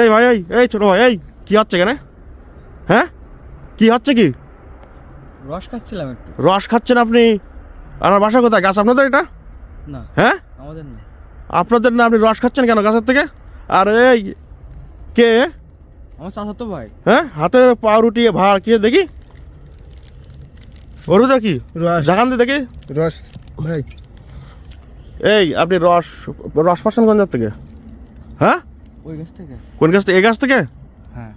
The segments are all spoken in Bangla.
এই ভাই এই এই ছোট ভাই এই কি হচ্ছে এখানে? হ্যাঁ? কি হচ্ছে কি? রস খাচ্ছিলাম একটু। রস খাচ্ছেন আপনি? আমার বাসা কোথায়? গাছ আপনাদের এটা? না হ্যাঁ? আমাদের না। আপনাদের না আপনি রস খাচ্ছেন কেন গাছের থেকে? আর এই কে? আমার চাচা তো ভাই। হ্যাঁ? হাতে পাউরুটি ভাড় কি দেখি? ওরুদা কি? জাগান দিয়ে দেখি। রস ভাই। এই আপনি রস রস পাচ্ছেন কোন থেকে? হ্যাঁ? ওই গাছ থেকে? কোন গাছ থেকে? এই গাছ থেকে? হ্যাঁ।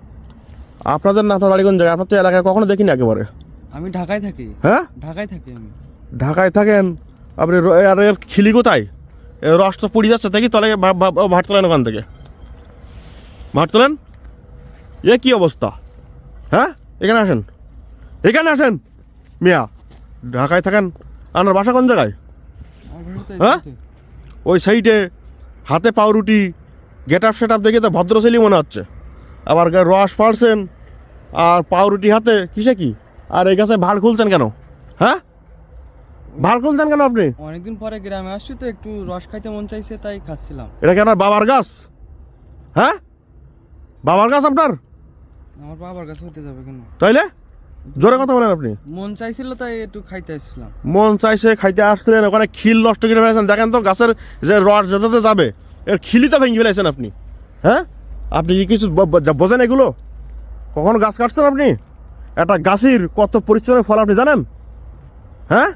আপনাদের না আপনার বাড়ি কোন জায়গায়? আপনার তো এলাকায় কখনো দেখিনি একেবারে। আমি ঢাকায় থাকি। হ্যাঁ? ঢাকায় থাকি আমি। ঢাকায় থাকেন? আপনি আর এর খিলি কোথায়? রস তো পুড়ি যাচ্ছে দেখি তলে ভা- ভাট তোলেন ওখান থেকে। ভাট তোলেন? এ কি অবস্থা? হ্যাঁ? এখানে আসেন। এখানে আসেন? মিয়া ঢাকায় থাকেন? আপনার বাসা কোন জায়গায়? হ্যাঁ? ওই সাইডে হাতে পাউরুটি গেট আপ সেট আপ দেখে তো ভদ্রশৈলী মনে হচ্ছে। আবার রস পাড়ছেন আর পাউরুটি হাতে কিসে কি? আর এই গাছে ভাড় খুলছেন কেন? হ্যাঁ? ভাড় খুলছেন কেন আপনি? অনেকদিন পরে গ্রামে আসছি তো একটু রস খাইতে মন চাইছে তাই খাচ্ছিলাম। এটা কি আপনার বাবার গাছ? হ্যাঁ? বাবার গাছ আপনার? আমার বাবার কাছে হতে যাবে কেন? তাইলে? জোরে কথা বলেন আপনি। মন চাইছিল তাই একটু খাইতে আসছিলাম। মন চাইছে খাইতে আসছিলেন ওখানে খিল নষ্ট করে ফেলেছেন। দেখেন তো গাছের যে রস যেতে যাবে। এর খিলি তো ভেঙে ফেলেছেন আপনি। হ্যাঁ? আপনি কি কিছু বোঝেন এগুলো? কখনো গাছ কাটছেন আপনি? একটা গাছের কত পরিশ্রমের ফল আপনি জানেন? হ্যাঁ?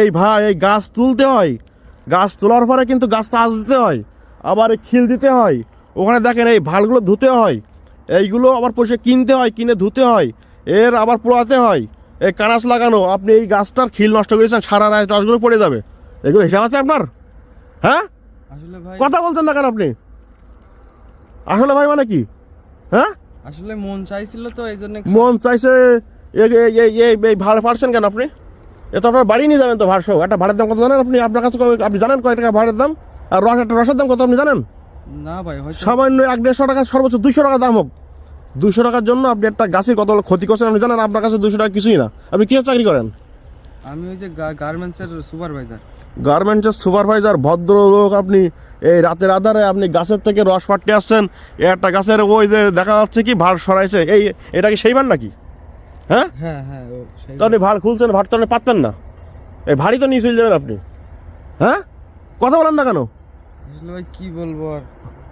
এই ভাই, এই গাছ তুলতে হয়। গাছ তোলার পরে কিন্তু গাছ চাষ দিতে হয়। আবার খিল দিতে হয়। ওখানে দেখেন এই ভালগুলো ধুতে হয়। এইগুলো আবার পয়সা কিনতে হয়, কিনে ধুতে হয়। এর আবার পোড়াতে হয়। এই কানাস লাগানো, আপনি এই গাছটার খিল নষ্ট করেছেন, সারা রায় পড়ে যাবে। এগুলো হিসাব আছে আপনার? হ্যাঁ? কথা বলছেন না কেন আপনি? আসলে ভাই মানে কি? হ্যাঁ? আসলে মন চাইছিল তো এই জন্য মন চাইছে এই ভাড়া পারছেন কেন আপনি? এ তো আপনার বাড়ি নিয়ে যাবেন তো ভাড়সহ একটা ভাড়ার দাম কত জানেন আপনি? আপনার কাছে আপনি জানেন কয় টাকা ভাড়ার দাম? আর রস একটা রসের দাম কত আপনি জানেন? না ভাই সামান্য এক দেড়শো টাকা সর্বোচ্চ দুইশো টাকা দাম হোক। দুইশো টাকার জন্য আপনি একটা গাছের কত ক্ষতি করছেন আপনি জানেন? আপনার কাছে দুশো টাকা কিছুই না। আপনি কিসের চাকরি করেন? আমি ওই যে গার্মেন্টসের সুপারভাইজার। গার্মেন্টসের সুপারভাইজার ভদ্র লোক আপনি এই রাতের আধারে আপনি গাছের থেকে রস ফাটতে আসছেন একটা গাছের ওই যে দেখা যাচ্ছে কি ভাড় সরাইছে এই এটা কি সেইবার নাকি? হ্যাঁ? হ্যাঁ হ্যাঁ ও তো আপনি ভাড়। খুলছেন ভাড় তো আপনি পাতবেন না। এই ভাড়ি তো নিয়ে চলে যাবেন আপনি। হ্যাঁ? কথা বলেন না কেন? আসলে ভাই কি বলব আর?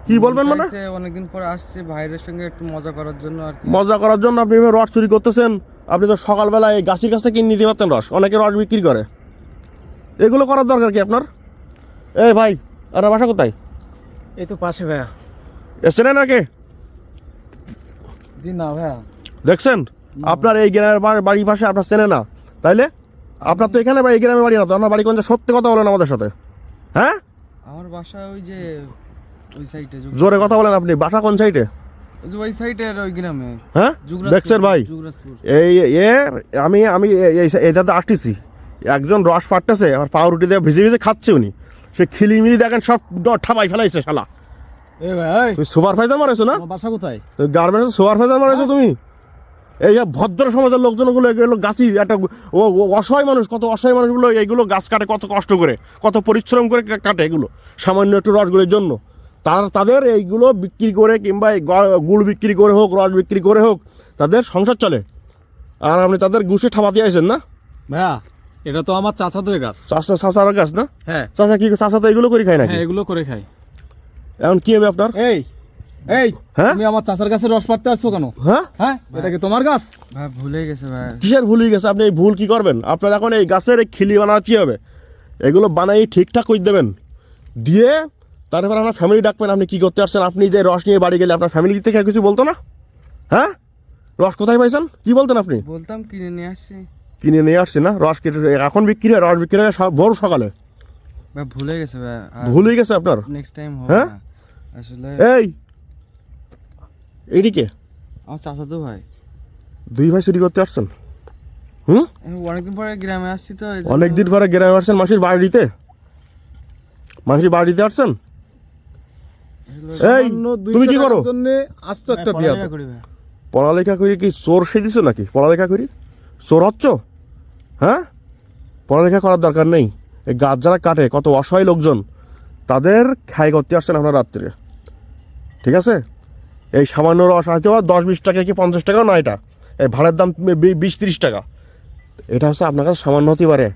কি বলবেন মানে? অনেকদিন পরে আসছে ভাইয়ের সঙ্গে একটু মজা করার জন্য আর মজা করার জন্য আপনি রস চুরি করতেছেন। আপনি তো সকালবেলা এই গাছের কাছ থেকে কিনে নিতে পারতেন রস। অনেকে রস বিক্রি করে। এগুলো করার দরকার কি আপনার? এই ভাই আর বাসা কোথায়? এই তো পাশে ভাইয়া। এসছেন নাকি জি না ভাইয়া। দেখছেন? আপনার এই গ্রামের বাড়ির পাশে আপনার চেনে না। তাইলে? আপনার তো এখানে বা এই গ্রামে বাড়ি না তো আপনার বাড়ি কোন? সত্যি কথা বলেন আমাদের সাথে? হ্যাঁ? আমার বাসা ওই যে ওই সাইডে জোরে কথা বলেন আপনি বাসা কোন সাইডে ওই সাইডের ওই গ্রামে। হ্যাঁ? দেখছেন ভাই? এই এ আমি আমি এটাতে আসতেছি একজন রস ফাটতেছে আমার পাউরুটি দিয়ে ভিজে ভিজে খাচ্ছে উনি। সে খিলিমিলি দেখেন সব ঠাপাই ফেলাইছে শালা। এ ভাই তুমি সুপারভাইজার মারেছো না? বাসা কোথায়? গার্মেন্টস সুপারভাইজার মারেছো তুমি? এই যে ভদ্র সমাজের লোকজনগুলো এগুলো গাছি একটা অসহায় মানুষ কত অসহায় মানুষগুলো এইগুলো গাছ কাটে কত কষ্ট করে কত পরিশ্রম করে কাটে এগুলো। সামান্য একটু রসগুলোর জন্য। তার তাদের এইগুলো বিক্রি করে কিংবা এই গুড় বিক্রি করে হোক রস বিক্রি করে হোক তাদের সংসার চলে। আর আপনি তাদের ঘুষে ঠাপাতে আইছেন না? ভাইয়া এটা তো আমার চাচাদের গাছ। চাষা চাষার গাছ না? হ্যাঁ। চাষা কি চাষা তো এগুলো করে খায় না হ্যাঁ এগুলো করে খাই এখন কি হবে আপনার? এই এই হ্যাঁ? তুমি আমার চাচার কাছে রস পাড়তে আসছো কেন? হ্যাঁ? হ্যাঁ এটা কি তোমার গাছ? ভাই ভুলে গেছে ভাই। কিসের ভুল হয়ে গেছে? আপনি এই ভুল কি করবেন? আপনার এখন এই গাছের এই খিলি বানাতে হবে। এগুলো বানাই ঠিকঠাক করে দেবেন। দিয়ে তারপর আপনার ফ্যামিলি ডাকবেন আপনি কি করতে আসছেন? আপনি যে রস নিয়ে বাড়ি গেলে আপনার ফ্যামিলি থেকে কিছু বলতো না? হ্যাঁ? রস কোথায় পাইছেন? কি বলতেন আপনি? বলতাম কিনে নিয়ে আসছি। কিনে নিয়ে আসছি না? রস কেটে এখন বিক্রি হয় রস বিক্রি হয় ভোর সকালে। ভুলে গেছে ভুল গেছে আপনার? নেক্সট টাইম হ্যাঁ? আসলে এই! এইদিকে। আমার চাচা তো ভাই। দুই ভাই চুরি করতে আসছেন? হুম? অনেকদিন পরে গ্রামে আসছি তো এই জন্য- অনেক দিন পরে গ্রামে আসছেন মাসির বাড়িতে? মাসির বাড়িতে আসছেন? এই তুমি কি করো? আস্ত একটা বিয়া পড়ালেখা করি পড়ালেখা করি কি? চোর সেদিছো নাকি? পড়ালেখা করি? চোর হচ্ছ? হ্যাঁ? পড়ালেখা করার দরকার নেই। এই গাছ যারা কাটে কত অসহায় লোকজন তাদের খাই করতে আসছেন আপনার রাত্রে। ঠিক আছে? এই সামান্য রস হয়তো দশ বিশ টাকা কি পঞ্চাশ টাকাও না এটা। এই ভাড়ার দাম বিশ তিরিশ টাকা। এটা হচ্ছে আপনার কাছে সামান্য হতে পারে।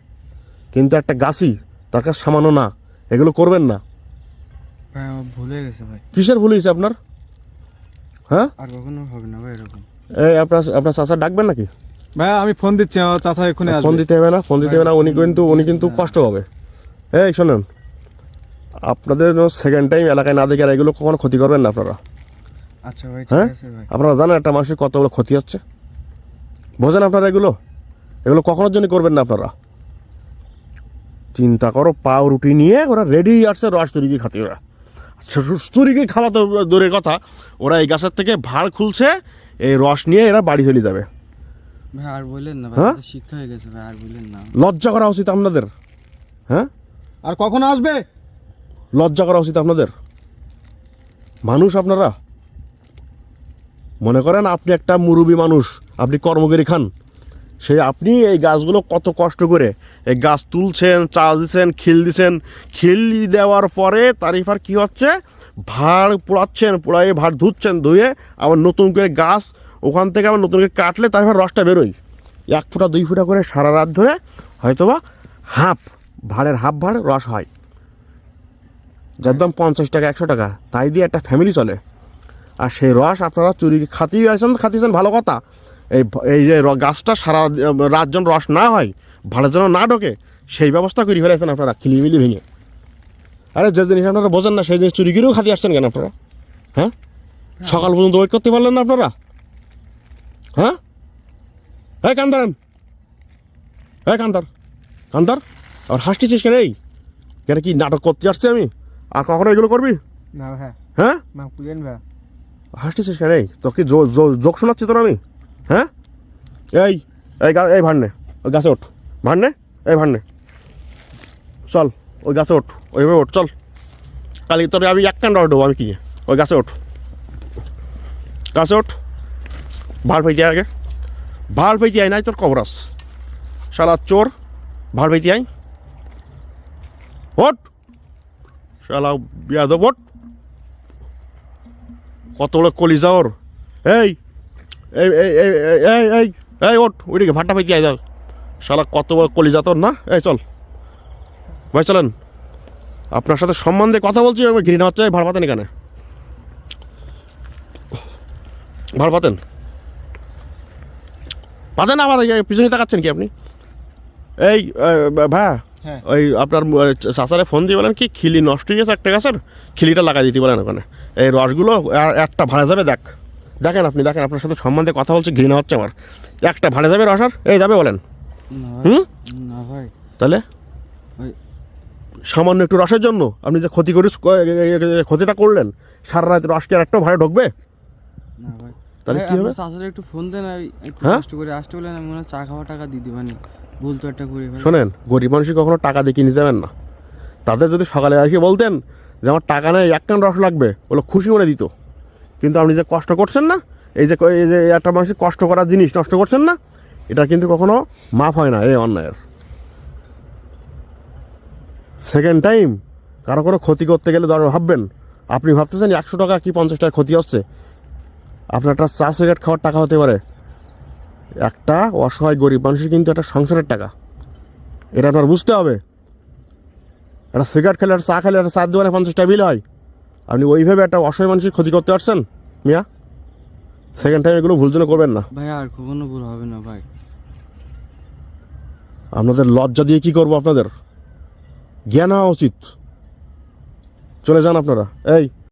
কিন্তু একটা গাছই তার কাছে সামান্য না। এগুলো করবেন না। ভুল গেছে ভাই। কিসের ভুল হয়েছে আপনার? হ্যাঁ? আর কখনো হবে না ভাই এরকম। এই আপনার আপনার চাচা ডাকবেন নাকি? ভাইয়া আমি ফোন দিচ্ছি আমার চাচা এক্ষুনি ফোন দিতে হবে না ফোন দিতে হবে না উনি কিন্তু উনি কিন্তু কষ্ট হবে। এই শোনেন। আপনাদের সেকেন্ড টাইম এলাকায় না দেখে আর এগুলো কখনো ক্ষতি করবেন না আপনারা। আচ্ছা ভাই হ্যাঁ? ঠিক আছে ভাই। আপনারা জানেন একটা মানুষের কত বড় ক্ষতি হচ্ছে? বোঝেন আপনারা এগুলো? এগুলো কখনোর জন্য করবেন না আপনারা। চিন্তা করো পাও রুটি নিয়ে ওরা রেডি আসছে রস চুরিকি খাতে ওরা চুরিকি খাওয়া তো দূরের কথা ওরা এই গাছের থেকে ভাড় খুলছে এই রস নিয়ে এরা বাড়ি চলে যাবে। ভাই আর বললেন না ভাই হ্যাঁ? শিক্ষা হয়ে গেছে ভাই আর বললেন না। লজ্জা করা উচিত আপনাদের হ্যাঁ? আর কখন আসবে? লজ্জা করা উচিত আপনাদের। মানুষ আপনারা। মনে করেন আপনি একটা মুরুবী মানুষ আপনি কর্মগিরি খান সে আপনি এই গাছগুলো কত কষ্ট করে এই গাছ তুলছেন চাষ দিচ্ছেন খিল দিচ্ছেন খিল দেওয়ার পরে তারিফার কি হচ্ছে? ভাড় পোড়াচ্ছেন পোড়াই ভাড় ধুচ্ছেন, ধুয়ে আবার নতুন করে গাছ ওখান থেকে আবার নতুন করে কাটলে তারপর রসটা বেরোয়। এক ফুটা, দুই ফুটা করে সারা রাত ধরে হয়তোবা হাফ ভাড়ের, হাফ ভাড় রস হয়। যার দাম পঞ্চাশ টাকা, একশো টাকা, তাই দিয়ে একটা ফ্যামিলি চলে। আর সেই রস আপনারা চুরি খাতেই আছেন খাতিয়েছেন, ভালো কথা। এই এই যে গাছটা সারা রাত যেন রস না হয় ভাড়া যেন না ঢোকে সেই ব্যবস্থা করে ফেলেছেন আপনারা খিলিমিলি ভেঙে। আরে যে জিনিস আপনারা বোঝেন না সেই জিনিস চুরি করেও খাতি আসছেন কেন আপনারা? হ্যাঁ? সকাল পর্যন্ত ওয়েট করতে পারলেন না আপনারা? হ্যাঁ? হ্যাঁ কান্দারান হ্যাঁ কান্দার কান্দার আর হাসতেছিস কেন এই? কেন কি নাটক করতে আসছি আমি? আর কখনো এগুলো করবি? না হ্যাঁ? ভাই। হাসতেছিস কেন এই? তোকে যোগ শোনাচ্ছি তোর আমি? হ্যাঁ? এই এই গা এই ভান্নে ওই গাছে ওঠ। ভান্নে এই ভান্নে চল, ওই গাছে ওঠ, ওইভাবে ওঠ, চল। কালি তোর আমি এক কান্ড উঠবো আমি কি? ওই গাছে ওঠ। গাছে ওঠ। ভাড় পেতে আগে। ভাড় পেতে আয়, নাই তোর কবরাস শালা চোর ভাড় পেতে আয়। ওঠ। শালা বিয়া দেব কত বড় কলিজা ওর। এই এই এই এই এই, এই এই ওঠ ওইদিকে ভাট্টা পাইতে আয় যাও। শালা কত বড় কলিজা তোর না? এই চল। ভাই চলেন। আপনার সাথে সম্বন্ধে কথা বলছি ঘৃণা হচ্ছে ভাড় পাতেন এখানে। ভাড় পাতেন। পাতেন আবার পিছনে তাকাচ্ছেন কি আপনি? এই ভাই হ্যাঁ। ওই আপনার চাচারে ফোন দিয়ে বলেন কি খিলি নষ্ট হয়ে গেছে একটা গাছের খিলিটা লাগাই দিতে বলেন ওখানে। এই রসগুলো একটা ভাড়া যাবে দেখ। দেখেন আপনি দেখেন আপনার সাথে সম্বন্ধে কথা বলছে ঘৃণা হচ্ছে আমার। একটা ভাড়া যাবে রসার? এই যাবে বলেন। হুম? না ভাই। তাহলে? সামান্য একটু রসের জন্য। আপনি যে ক্ষতি করে ক্ষতিটা করলেন সারা রাত রস কি আর একটা ভাড়া ঢুকবে? তাহলে কি হবে? চাচারে একটু ফোন দেন আমি একটু হ্যাঁ? কষ্ট করে আসতে বলেন আমি চা খাওয়া টাকা দিয়ে দিবানি। ভুল তো একটা করে শোনেন গরিব মানুষই কখনো টাকা দিয়ে কিনে যাবেন না। তাদের যদি সকালে এসে বলতেন যে আমার টাকা নেই এক কান রস লাগবে ওগুলো খুশি মনে দিত। কিন্তু আপনি যে কষ্ট করছেন না, এই যে এই যে একটা মানুষের কষ্ট করার জিনিস নষ্ট করছেন না, এটা কিন্তু কখনো মাফ হয় না এই অন্যায়ের। সেকেন্ড টাইম কারও কোনো ক্ষতি করতে গেলে ধরো ভাববেন, আপনি ভাবতেছেন একশো টাকা কি পঞ্চাশ টাকা ক্ষতি হচ্ছে? আপনার একটা চা, সিগারেট খাওয়ার টাকা হতে পারে। একটা অসহায় গরিব মানুষের কিন্তু একটা সংসারের টাকা। এটা আপনার বুঝতে হবে। একটা সিগারেট খেলে, একটা চা খেলে, একটা চার দোকানে পঞ্চাশ টাকা বিল হয়। আপনি ওইভাবে একটা অসহায় মানুষের ক্ষতি করতে পারছেন? মিয়া সেকেন্ড টাইম এগুলো ভুল জন্য করবেন না। ভাই আর কখনো ভুল হবে না ভাই। আপনাদের লজ্জা দিয়ে কি করব আপনাদের? জ্ঞান হওয়া উচিত। চলে যান আপনারা। এই